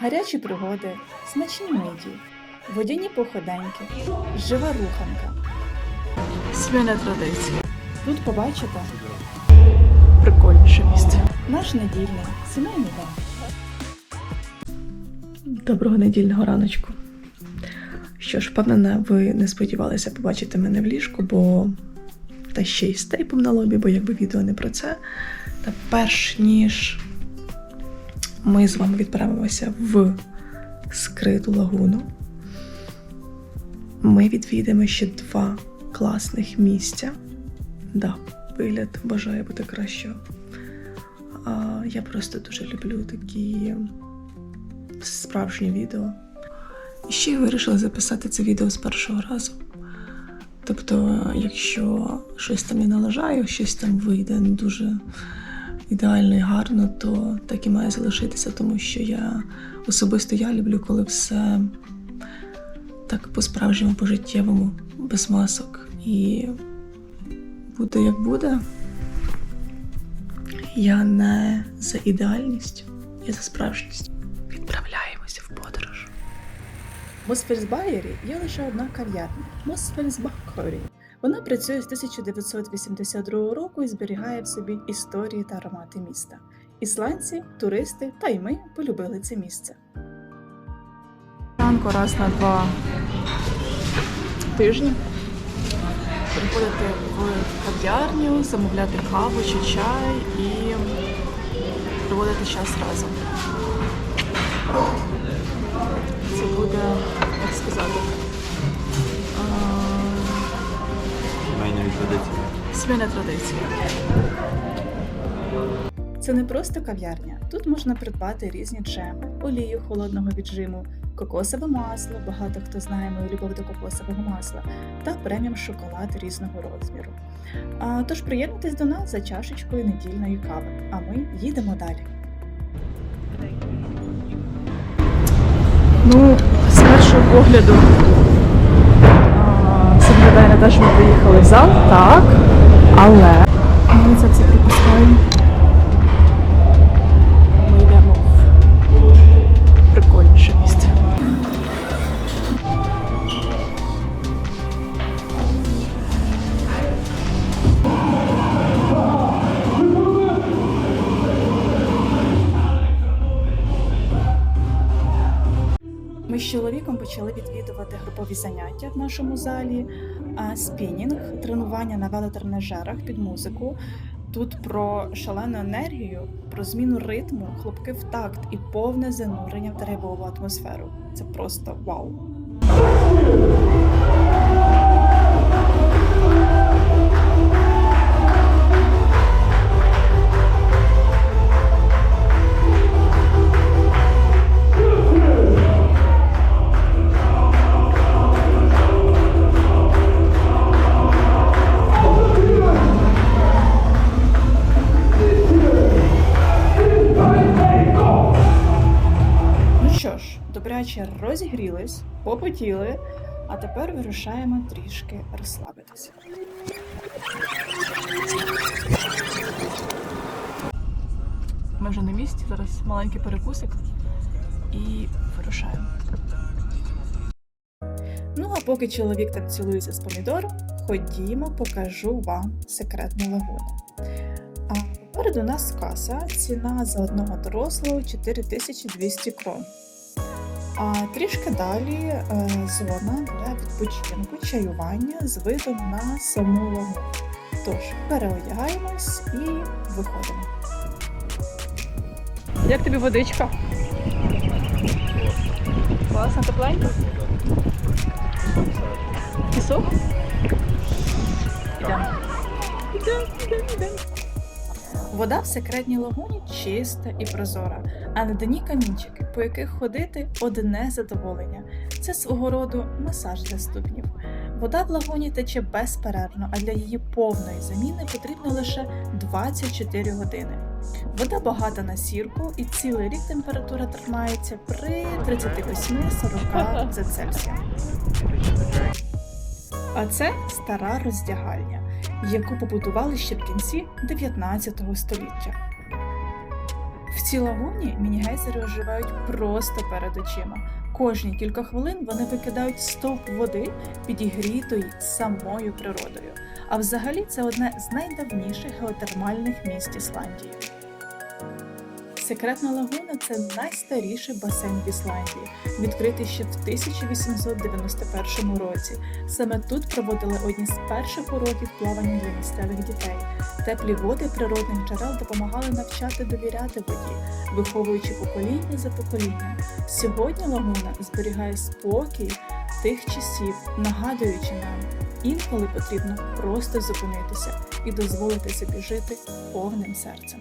гарячі пригоди, смачні миді, водяні походеньки, жива руханка. Свине традиція. Тут побачите Прикольніше місце. наш недільний сімейний день. Доброго недільного раночку. Що ж, впевнена, ви не сподівалися побачити мене в ліжку, бо та ще й з тейпом на лобі, бо якби відео не про це. Та перш ніж ми з вами відправимося в скриту лагуну, ми відвідаємо ще два класних місця. Да, вигляд бажає бути кращого. А, я просто дуже люблю такі справжнє відео. І ще я вирішила записати це відео з першого разу. Тобто, якщо щось там не налажаю, щось там вийде не дуже ідеально і гарно, то так і має залишитися, тому що я особисто я люблю, коли все так по-справжньому, по-життєвому, без масок. І буде як буде. Я не за ідеальність, я за справжність. Відправляємося в подорож. Мосфельсбаєрі є лише одна кав'ярня Мосфельсбахкорі. Вона працює з 1982 року і зберігає в собі історії та аромати міста. Ісландці, туристи та й ми полюбили це місце. Ранку раз на два тижні приходити в кав'ярню, замовляти каву чи чай і проводити час разом. Це буде, як сказати, традиції. а, свина традиція. Це не просто кав'ярня. Тут можна придбати різні джеми, олію холодного віджиму, кокосове масло. Багато хто знає мою любов до кокосового масла, та преміум шоколад різного розміру. А, тож приєднуйтесь до нас за чашечкою недільної кави, а ми їдемо далі. Ну, з першого погляду а, все виглядає на те, що ми приїхали в зал, так, Ми з чоловіком почали відвідувати групові заняття в нашому залі, спінінг, тренування на велотренажерах під музику. Тут про шалену енергію, про зміну ритму, хлопки в такт і повне занурення в драйвову атмосферу. Це просто вау. Добряче розігрілись, попотіли, а тепер вирушаємо трішки розслабитися. Ми вже на місці, зараз маленький перекусик і вирушаємо. Ну а поки чоловік там цілується з помідором, ходімо, покажу вам секретну лагуну. А попереду нас каса, ціна за одного дорослого 4200 крон. А трішки далі е, зона для відпочинку, чаювання з видом на саму лагуну. Тож, переодягаємось і виходимо. Як тобі водичка? Класно, тепленько? Пісок? Йдемо. Вода в секретній лагуні чиста і прозора, а на дні камінчики, по яких ходити одне задоволення. Це свого роду масаж для ступнів. Вода в лагуні тече безперервно, а для її повної заміни потрібно лише 24 години. Вода багата на сірку, і цілий рік температура тримається при 38-40 за Цельсієм. А це стара роздягальня, яку побудували ще в кінці 19 століття. В цій лагуні міні-гейзери оживають просто перед очима. Кожні кілька хвилин вони викидають стовп води, підігрітої самою природою. А взагалі це одне з найдавніших геотермальних місць Ісландії. Секретна лагуна це найстаріший басейн в Ісландії, відкритий ще в 1891 році. Саме тут проводили одні з перших уроків плавання для місцевих дітей. Теплі води природних джерел допомагали навчати довіряти воді, виховуючи покоління за поколінням. Сьогодні лагуна зберігає спокій тих часів, нагадуючи нам, інколи потрібно просто зупинитися і дозволити собі жити повним серцем.